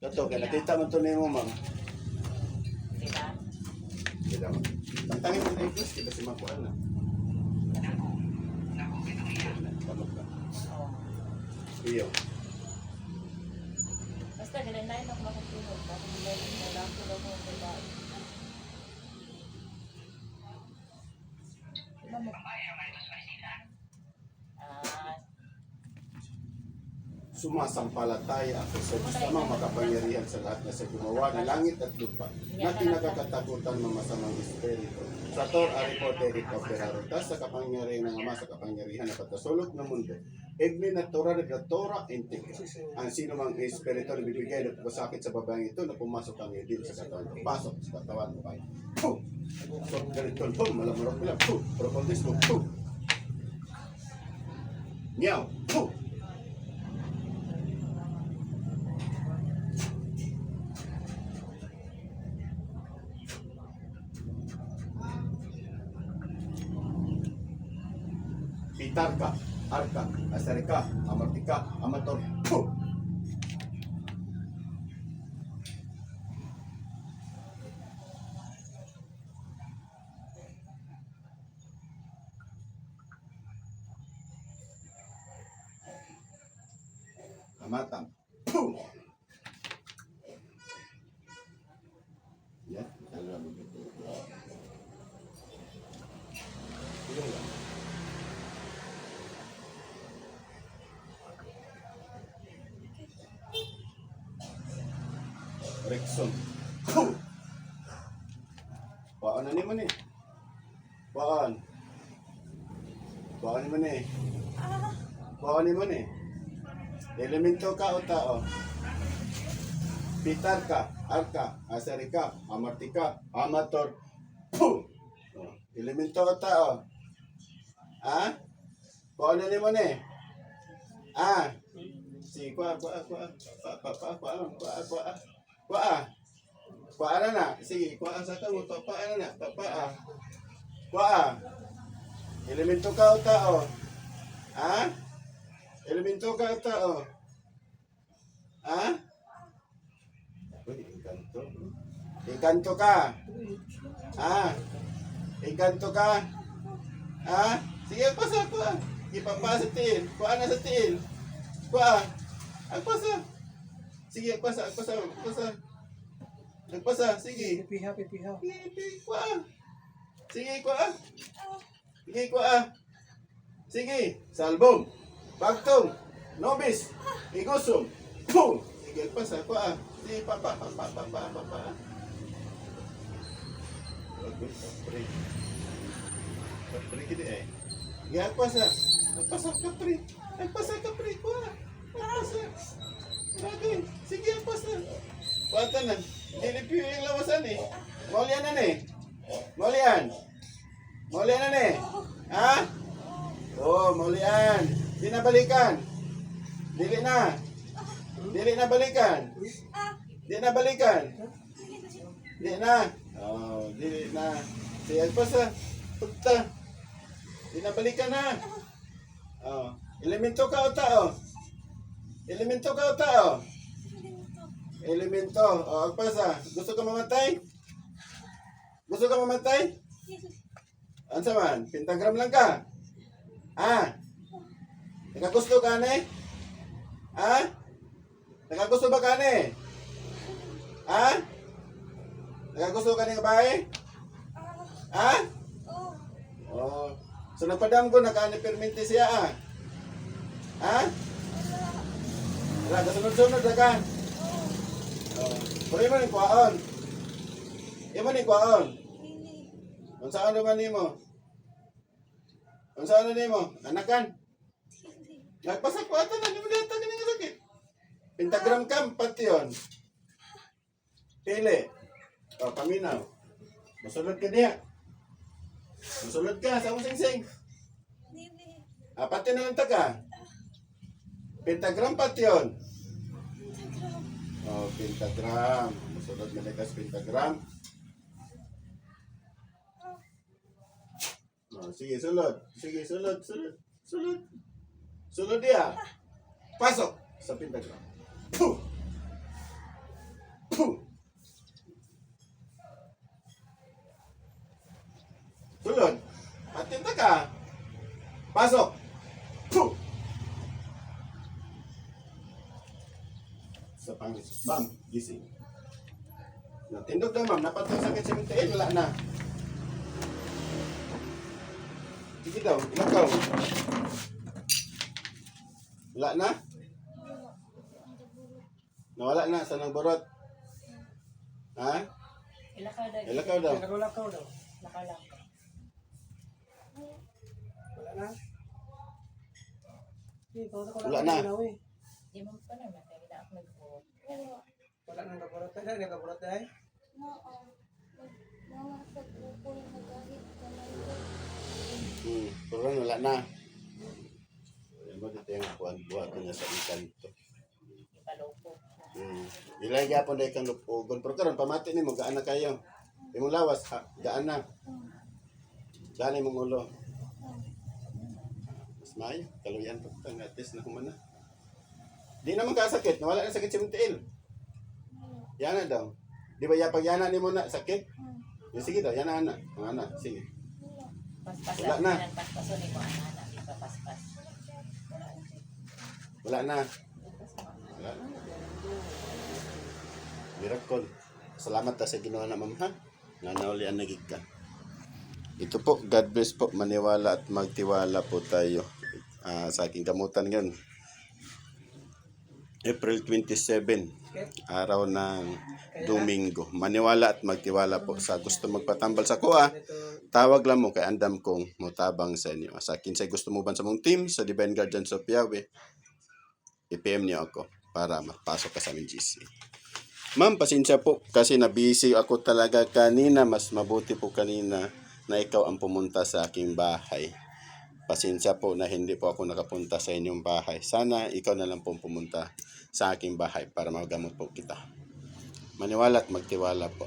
Dato, kaya nakita mo to nimo ma'am. Diba? Kita mo. Tantangin mo na yung plus, kasi makuha na. Tama ka. Iyo. Basta ganun na yun ako makatulog. Bakit nila yung malang tulog mo ang babae. Diba mo? Sumasampalataya ako sa Diyos Amang makapangyarihan sa lahat na sa gumawa ng langit at lupa na kinakakatakutan ng masamang espiritu. Sa Tor Aripo Derek Operaro, tas sa kapangyarihan ng Ama sa kapangyarihan na patasulog ng mundo. Egni na Tora na Tora Integra. Ang sino mang espiritu na bibigay ng sakit sa babaeng ito na pumasok ang idil sa katawan. Pasok sa katawan mo kayo. Puh! So, ganito, pum, malamurok nila. Puh! Propondis mo. Puh! Meow! Puh! Pitarka, Arka, Asarika, Amartika, Amator. Puh! Amatang. Puh! Rexon. Paan na naman eh. Paan. Paan naman eh. Paan naman eh. Elemento ka o tao? Pitar ka, arka, asari ka, amarti ka, amator. Oh, Elemento ka tao? Ha? Paan na naman eh. Ah, si kwa kwa kwa kwa kwa kwa kwa kwa kwa kwa kwa na na. Sige kwa sa ka mo. Pa pa na. Pa pa kwa elemento ka o. Ha? Elemento ka o. Ha? Uy, engkanto engkanto ka. Ha? Engkanto ka. Ha? Sige pasa kwa ipapa sa tiil kwa na sa tiil kwa agpasa sige agpasa agpasa agpasa agpasa sige Pipiha, pipiha. Sige, kwa. Sige, kwa. Sige, kwa. Sige, salbong. Bagtong. Nobis. Igusum. Boom. Sige, pa sa kwa. Sige, pa, pa, pa, pa, pa, pa, pa, pa. Kapre. Kapre gini eh. Ya, pasa. Pasa kapre. Ay, pasa kapre, kwa. Pasa. Lagi. Sige, pasa. Bata na. Hindi piyo yung lawasan eh. Maulian na eh. Maulian. Maulian na eh. Ha? Oh, maulian. Di na. Dili na. Dili na balikan. Di na balikan. Di na. Oh, dili na. Sige, pasa. Punta. Di na balikan na. Oh, elemento ka o tao? Elemento ka o tao? Elemento. O, agpasa. Gusto ka mamatay? Gusto ka mamatay? Ano man? Pentagram lang ka? Ha? Nakagusto ka ne? Ha? Nakagusto ba ka ne? Ha? Nakagusto ka ni babae? Ha? Oh. So nagpadam ko nakaani permente siya ah. Ha? Wala, kasunod-sunod na ka. Pero yung maning kuhaan. Yung maning kuhaan. Kung saan naman ni mo? Kung saan na mo? Anakan? Nagpasak ko ata na. Hindi mo dito ganyan sakit. Pentagram cam, pati yun. Pili. O, paminaw. Masulod ka niya. Masulod ka. Saan mo sing-sing? Ah, pati na lang taga. Pentagram pati yun. Oh, pentagram. Musulod na likas pentagram. Oh, sige, sulod. Sige, sulod, sulod. Sulod. Sulod dia. Pasok sa pentagram. Puh! Puh! Sulod. Atinta ka. Pasok. Puh! Sa pangis. Ma'am, gising. Natindog na ma'am, napatay sa mintiin, wala na. Sige daw, ilakaw. Wala na? Nawala na, sa nang borot. Ha? Ilakaw daw. Ilakaw daw. Lakaw-lakaw daw. Ilakaw lang. Wala na. Wala na. Kaya na Wala na nakaburot na. Nakaburot na eh. Hmm, pero wala na. Ayan mo dito yung kuwan, buhat ko niya sa ikan to. Ipaloko. Hmm. Ilagay po na ikang lupugon. Pero karon pamati ni mo, gaan na kayo. Imong lawas, ha? gaan na. Gaan na imong ulo. Mas mayo, kaluyan pa tang atis na humana. Di naman kasakit, nawala na sakit si Muntiil. Yana daw. Di ba yapag yana ni mo na sakit? Yung sige daw, yana na. Ang ana, sige. Paspas Wala na. Paspaso ni mo anak. Ipapaspas. Wala na. Wala na. Miracle. Salamat ta sa ginawa na ma'am ha. Nanaulian na gig ka. Ito po, God bless po. Maniwala at magtiwala po tayo ah, sa aking gamutan ngayon. April 27, araw ng Domingo. Maniwala at magtiwala po sa gusto magpatambal sa kuha. Tawag lang mo kay andam kong mutabang sa inyo. Sa akin sa gusto mo ban sa mong team sa Divine Guardians of Yahweh, i-PM niyo ako para mapasok ka sa aming GC. Ma'am, pasensya po kasi na-busy ako talaga kanina. Mas mabuti po kanina na ikaw ang pumunta sa aking bahay. Pasensya po na hindi po ako nakapunta sa inyong bahay. Sana ikaw na lang po pumunta sa aking bahay para magamot po kita. Maniwala at magtiwala po.